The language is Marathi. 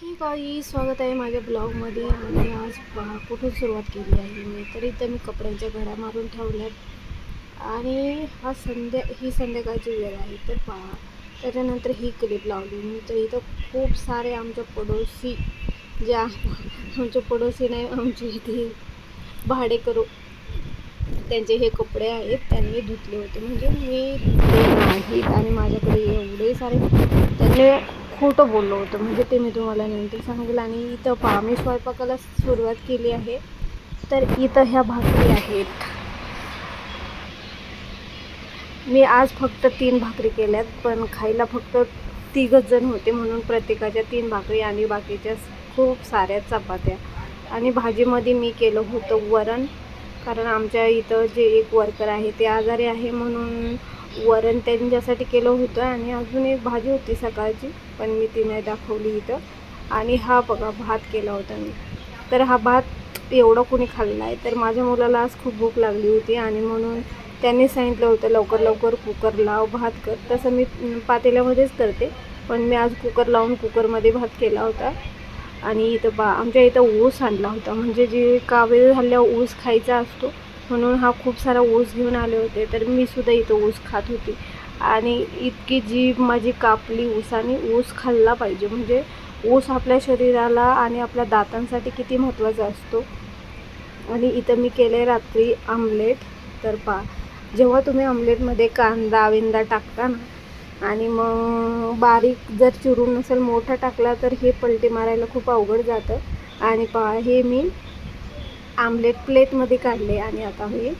हे काही स्वागत आहे माझ्या ब्लॉगमध्ये. आणि आज पहा कुठून सुरुवात केली आहे मी? तर इथं मी कपड्यांच्या घड्या मारून ठेवल्यात. आणि हा संध्या ही संध्याकाळची वेळ आहे. तर पहा त्याच्यानंतर ही क्लिप लावली मी. तर इथं खूप सारे आमच्या पडोसी जे आमच्या आमचे पडोसी नाही आमचे इथे भाडे करू त्यांचे हे कपडे आहेत त्यांनी धुतले होते. म्हणजे मी ते नाहीत आणि माझ्याकडे एवढे सारे त्यांनी खोटं बोललो होतं. म्हणजे ते मी तुम्हाला नंतर सांगेल. आणि इथं पहा मी स्वयंपाकाला सुरुवात केली आहे. तर इथं ह्या भाकरी आहेत. मी आज फक्त तीन भाकरी केल्यात पण खायला फक्त तिघच जण होते म्हणून प्रत्येकाच्या तीन भाकरी आणि बाकीच्या खूप साऱ्या चपात्या. आणि भाजीमध्ये मी केलं होतं वरण. कारण आमच्या इथं जे एक वर्कर आहे ते आजारी आहे म्हणून वरण त्यांच्यासाठी केलं होतं आणि अजून एक भाजी होती सकाळची पण मी ती नाही दाखवली इथं. आणि हा बघा भात केला होता मी. तर हा भात एवढा कोणी खाल्ला आहे तर माझ्या मुलाला आज खूप भूक लागली होती आणि म्हणून त्यांनी सांगितलं होतं लवकर लवकर कुकर लाव भात कर. तसं मी पातेल्यामध्येच करते पण मी आज कुकर लावून कुकरमध्ये भात केला होता. आणि इथं बा आमच्या इथं ऊस आणला होता. म्हणजे जे कावेरी झाल्यावर ऊस खायचा असतो म्हणून हा खूप सारा ऊस घेऊन आले होते. तर मी सुद्धा इथं ऊस खात होती. आणि इतकी जी माझी कापली ऊसाने ऊस खाल्ला पाहिजे. म्हणजे ऊस आपल्या शरीराला आणि आपल्या दातांसाठी किती महत्त्वाचा असतो. आणि इथं मी केले रात्री आमलेट. तर पा जेव्हा तुम्ही आमलेटमध्ये कांदा विंदा टाकता ना आणि मग बारीक जर चिरून नसेल मोठा टाकला तर हे पलटे मारायला खूप अवघड जातं. आणि पहा हे मी आमलेट प्लेटमध्ये काढले आणि आता हे